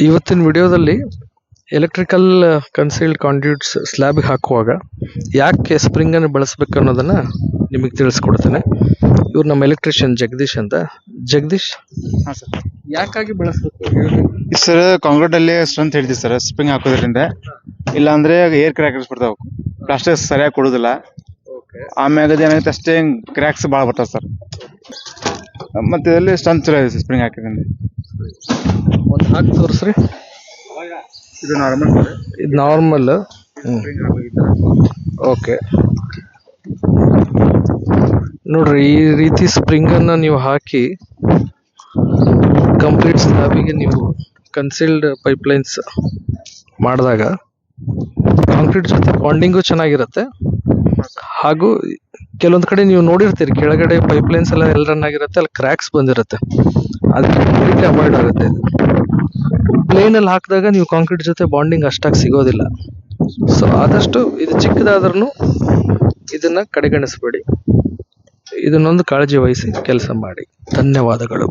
ಇವತ್ತಿನ ವಿಡಿಯೋದಲ್ಲಿ electrical concealed ಕಾಂಡ್ಯೂಟ್ಸ್ ಸ್ಲ್ಯಾಬ್ಗೆ ಹಾಕುವಾಗ ಯಾಕೆ ಸ್ಪ್ರಿಂಗ್ ಅನ್ನು ಬಳಸಬೇಕು ಅನ್ನೋದನ್ನ ನಿಮಗೆ ತಿಳಿಸ್ಕೊಡ್ತೇನೆ. ಇವ್ರು ನಮ್ಮ ಎಲೆಕ್ಟ್ರಿಷಿಯನ್ ಜಗದೀಶ್ ಅಂತ. ಜಗದೀಶ್? ಹಾಂ ಸರ್. ಯಾಕಾಗಿ ಬಳಸಬೇಕು? ಸರ್ ಕಾಂಕ್ರೀಟ್ ಅಲ್ಲಿ ಸ್ಟ್ರೆಂತ್ ಹೇಳ್ತೀವಿ ಸರ್ ಸ್ಪ್ರಿಂಗ್ ಹಾಕೋದ್ರಿಂದ. ಇಲ್ಲಾಂದ್ರೆ ಏರ್ ಕ್ರ್ಯಾಕರ್ಸ್ ಬರ್ತಾವ ಪ್ಲಾಸ್ಟರ್ ಸರಿಯಾಗಿ ಕೊಡೋದಿಲ್ಲ. ಆಮ್ಯಾಗ ಏನಾಗುತ್ತೆ ಅಷ್ಟೇ ಕ್ರ್ಯಾಕ್ಸ್ ಭಾಳ ಬರ್ತಾವೆ ಸರ್. ಮತ್ತೆ ಇದರಲ್ಲಿ ಸ್ಟ್ರೆಂತ್ ಚಲೋ ಇದೆ ಸ್ಪ್ರಿಂಗ್ ಹಾಕಿದ್ರಿಂದ. ಒಂದು ಹಾಕಿ ತೋರಿಸ್ರಿ. ಇದು ನಾರ್ಮಲ್ ಇದು ನಾರ್ಮಲ್ ಓಕೆ ನೋಡ್ರಿ ಈ ರೀತಿ ಸ್ಪ್ರಿಂಗ್ ಅನ್ನ ನೀವು ಹಾಕಿ ಕಂಪ್ಲೀಟ್ ಸ್ಲ್ಯಾಬಿಗೆ ನೀವು ಕನ್ಸಿಲ್ಡ್ ಪೈಪ್ಲೈನ್ಸ್ ಮಾಡಿದಾಗ ಕಾಂಕ್ರೀಟ್ ಜೊತೆ ಬಾಂಡಿಂಗು ಚೆನ್ನಾಗಿರುತ್ತೆ. ಹಾಗೂ ಕೆಲವೊಂದು ಕಡೆ ನೀವು ನೋಡಿರ್ತೀರಿ, ಕೆಳಗಡೆ ಪೈಪ್ಲೈನ್ಸ್ ಎಲ್ಲ ಎಲ್ ರನ್ ಆಗಿರುತ್ತೆ ಅಲ್ಲಿ ಕ್ರ್ಯಾಕ್ಸ್ ಬಂದಿರುತ್ತೆ. ಅದಕ್ಕೆ ಅವಾಯ್ಡ್ ಆಗುತ್ತೆ. ಪ್ಲೇನ್ ಅಲ್ಲಿ ಹಾಕಿದಾಗ ನೀವು ಕಾಂಕ್ರೀಟ್ ಜೊತೆ ಬಾಂಡಿಂಗ್ ಅಷ್ಟಾಗಿ ಸಿಗೋದಿಲ್ಲ. ಸೊ ಆದಷ್ಟು ಇದು ಚಿಕ್ಕದಾದ್ರೂ ಇದನ್ನ ಕಡೆಗಣಿಸಬೇಡಿ. ಇದನ್ನೊಂದು ಕಾಳಜಿ ವಹಿಸಿ ಕೆಲಸ ಮಾಡಿ. ಧನ್ಯವಾದಗಳು.